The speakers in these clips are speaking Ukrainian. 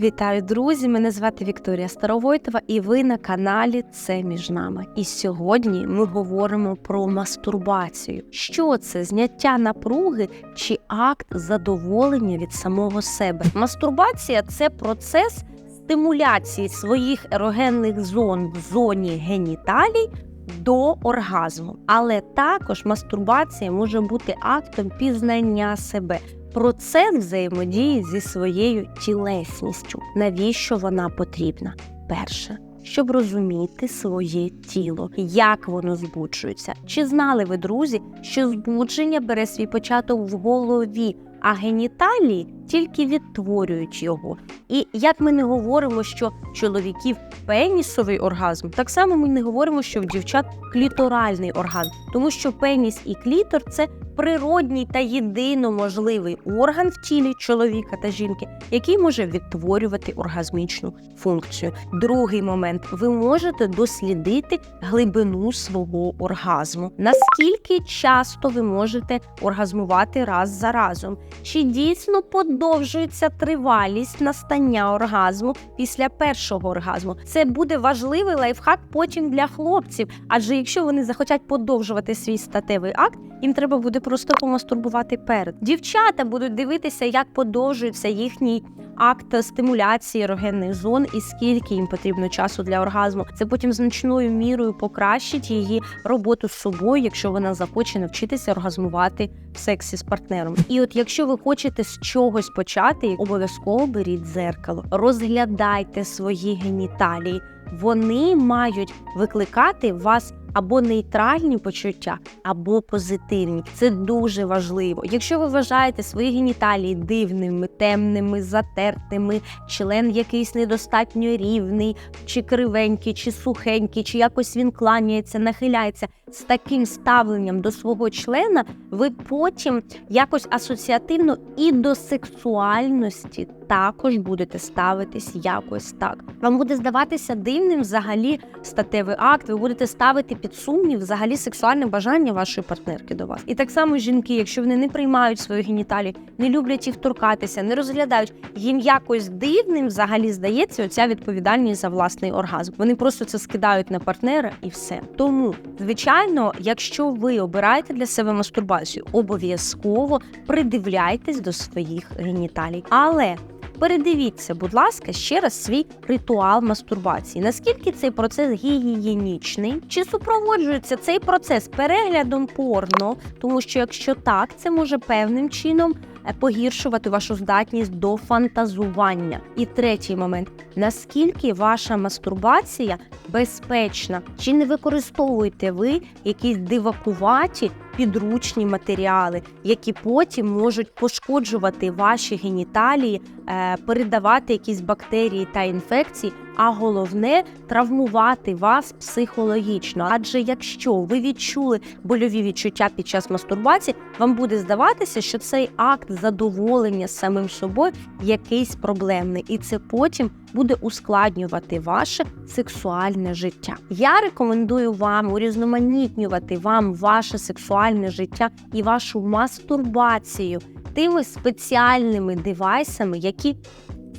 Вітаю, друзі! Мене звати Вікторія Старовойтова, і ви на каналі Це між нами. І сьогодні ми говоримо про мастурбацію. Що це зняття напруги чи акт задоволення від самого себе? Мастурбація це процес стимуляції своїх ерогенних зон в зоні геніталій. До оргазму, але також мастурбація може бути актом пізнання себе, процес взаємодії зі своєю тілесністю. Навіщо вона потрібна? Перше. Щоб розуміти своє тіло, як воно збуджується. Чи знали ви, друзі, що збудження бере свій початок в голові, а геніталії тільки відтворюють його? І як ми не говоримо, що чоловіків пенісовий оргазм, так само ми не говоримо, що в дівчат кліторальний оргазм, тому що пеніс і клітор це природній та єдино можливий орган в тілі чоловіка та жінки, який може відтворювати оргазмічну функцію. Другий момент ви можете дослідити глибину свого оргазму. Наскільки часто ви можете оргазмувати раз за разом? Чи дійсно подовжується тривалість настання оргазму після першого оргазму? Це буде важливий лайфхак потім для хлопців, адже якщо вони захотять подовжувати свій статевий акт, їм треба буде просто помастурбувати перед. Дівчата будуть дивитися, як подовжується їхній акт стимуляції ерогенних зон і скільки їм потрібно часу для оргазму. Це потім значною мірою покращить її роботу з собою, якщо вона захоче навчитися оргазмувати в сексі з партнером. І от якщо ви хочете з чогось почати, обов'язково беріть дзеркало, розглядайте свої геніталії. Вони мають викликати в вас або нейтральні почуття, або позитивні. Це дуже важливо. Якщо ви вважаєте свої геніталії дивними, темними, затертими, член якийсь недостатньо рівний, чи кривенький, чи сухенький, чи якось він кланяється, нахиляється з таким ставленням до свого члена, ви потім якось асоціативно і до сексуальності також будете ставитись якось так. Вам буде здаватися дивним взагалі статевий акт, ви будете ставити під сумнів взагалі сексуальне бажання вашої партнерки до вас. І так само жінки, якщо вони не приймають свої геніталії, не люблять їх торкатися, не розглядають, їм якось дивним взагалі здається оця відповідальність за власний оргазм. Вони просто це скидають на партнера і все. Тому, звичайно, якщо ви обираєте для себе мастурбацію, обов'язково придивляйтесь до своїх геніталій. Але Передивіться, будь ласка, ще раз свій ритуал мастурбації. Наскільки цей процес гігієнічний? Чи супроводжується цей процес переглядом порно? Тому що якщо так, це може певним чином погіршувати вашу здатність до фантазування. І третій момент: наскільки ваша мастурбація безпечна? Чи не використовуєте ви якісь дивакуваті підручні матеріали, які потім можуть пошкоджувати ваші геніталії, е, передавати якісь бактерії та інфекції, а головне травмувати вас психологічно. Адже якщо ви відчули больові відчуття під час мастурбації, вам буде здаватися, що цей акт задоволення самим собою якийсь проблемний, і це потім буде ускладнювати ваше сексуальне життя. Я рекомендую вам урізноманітнювати вам ваше сексуальне життя і вашу мастурбацію тими спеціальними девайсами, які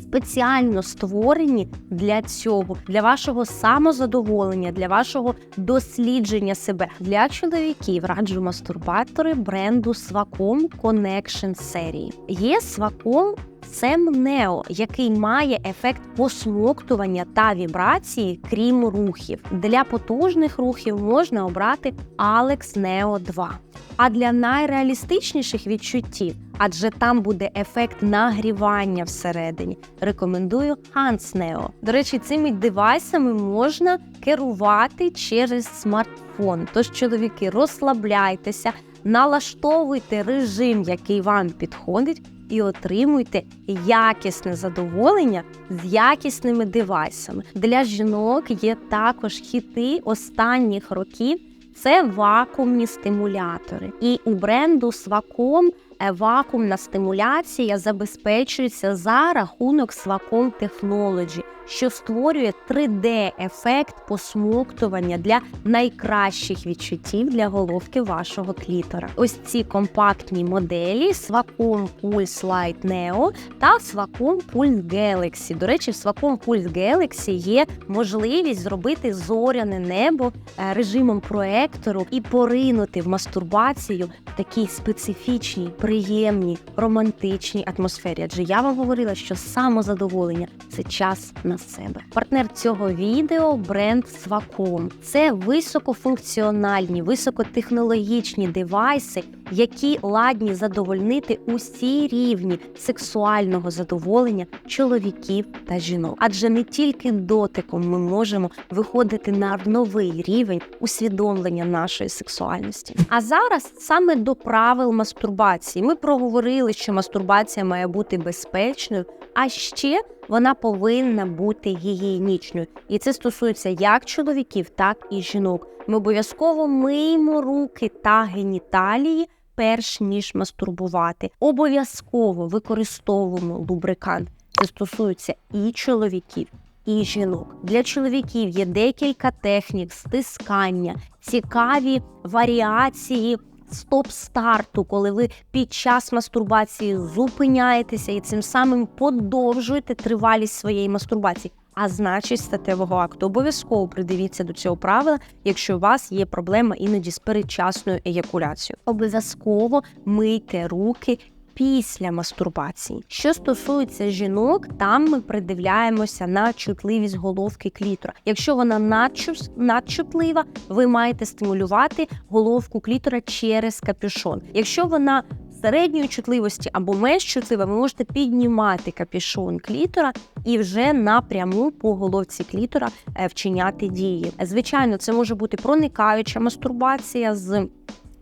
спеціально створені для цього, для вашого самозадоволення, для вашого дослідження себе. Для чоловіків раджу мастурбатори бренду Swacom Connection серії. Є Swacom Сем Нео, який має ефект посмоктування та вібрації, крім рухів. Для потужних рухів можна обрати Alex Neo 2. А для найреалістичніших відчуттів, адже там буде ефект нагрівання всередині. Рекомендую Hans Neo. До речі, цими девайсами можна керувати через смартфон. Тож, чоловіки, розслабляйтеся, налаштовуйте режим, який вам підходить і отримуйте якісне задоволення з якісними девайсами. Для жінок є також хіти останніх років. Це вакуумні стимулятори. І у бренду е, вакуумна стимуляція забезпечується за рахунок Swacom Technology, що створює 3D-ефект посмоктування для найкращих відчуттів для головки вашого клітора. Ось ці компактні моделі Swacom Pulse Lite Neo та Swacom Pulse Galaxy. До речі, в Swacom Pulse Galaxy є можливість зробити зоряне небо е, режимом проектору і поринути в мастурбацію в такій специфічній, приємній, романтичній атмосфері. Адже я вам говорила, що самозадоволення це час на себе. Партнер цього відео бренд Swacom. Це високофункціональні, високотехнологічні девайси, які ладні задовольнити усі рівні сексуального задоволення чоловіків та жінок. Адже не тільки дотиком ми можемо виходити на новий рівень усвідомлення нашої сексуальності. А зараз саме до правил мастурбації ми проговорили, що мастурбація має бути безпечною, а ще вона повинна бути гігієнічною. І це стосується як чоловіків, так і жінок. Ми обов'язково миємо руки та геніталії. Перш ніж мастурбувати, обов'язково використовуємо лубрикант. Це стосується і чоловіків, і жінок. Для чоловіків є декілька технік стискання, цікаві варіації стоп-старту, коли ви під час мастурбації зупиняєтеся і цим самим подовжуєте тривалість своєї мастурбації. А значить, статевого акту обов'язково придивіться до цього правила, якщо у вас є проблема іноді з передчасною еякуляцією. Обов'язково мийте руки. Після мастурбації, що стосується жінок, там ми придивляємося на чутливість головки клітора. Якщо вона надчу- надчутлива, ви маєте стимулювати головку клітора через капюшон. Якщо вона середньої чутливості або менш чутлива, ви можете піднімати капюшон клітора і вже напряму по головці клітора е, вчиняти дії. Звичайно, це може бути проникаюча мастурбація з.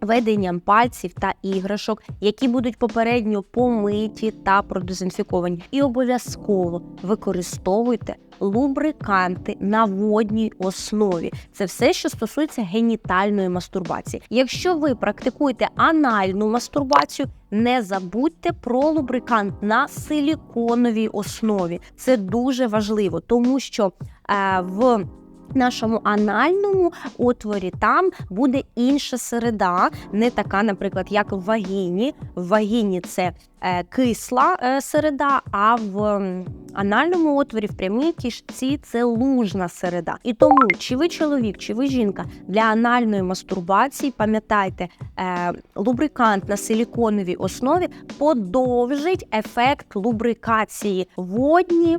Веденням пальців та іграшок, які будуть попередньо помиті та продезінфіковані, і обов'язково використовуйте лубриканти на водній основі. Це все, що стосується генітальної мастурбації. Якщо ви практикуєте анальну мастурбацію, не забудьте про лубрикант на силіконовій основі. Це дуже важливо, тому що е, в Нашому анальному отворі там буде інша середа, не така, наприклад, як в вагіні. В вагіні це е, кисла е, середа, а в анальному отворі в прямій кишці це лужна середа. І тому, чи ви чоловік, чи ви жінка для анальної мастурбації, пам'ятайте, е, лубрикант на силіконовій основі подовжить ефект лубрикації. Водні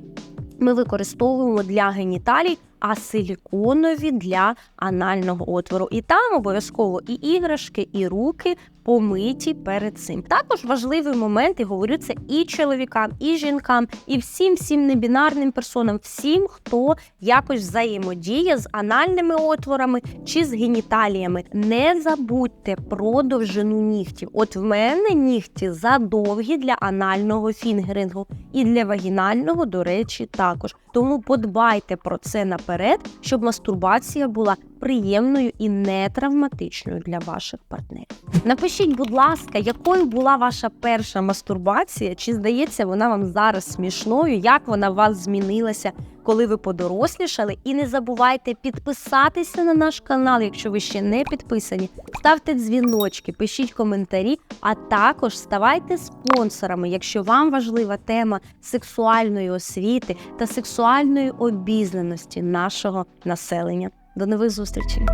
ми використовуємо для геніталій, а силіконові для анального отвору. І там обов'язково і іграшки, і руки помиті перед цим. Також важливий момент, і говорю це і чоловікам, і жінкам, і всім всім небінарним персонам, всім, хто якось взаємодіє з анальними отворами чи з геніталіями. Не забудьте про довжину нігтів. От в мене нігті задовгі для анального фінгерингу і для вагінального, до речі, також. Тому подбайте про це наперед, щоб мастурбація була приємною і не травматичною для ваших партнерів. Напишіть, будь ласка, якою була ваша перша мастурбація? Чи здається вона вам зараз смішною? Як вона вас змінилася, коли ви подорослішали? І не забувайте підписатися на наш канал, якщо ви ще не підписані. Ставте дзвіночки, пишіть коментарі, а також ставайте спонсорами, якщо вам важлива тема сексуальної освіти та сексуальної обізнаності нашого населення. До нових зустрічей!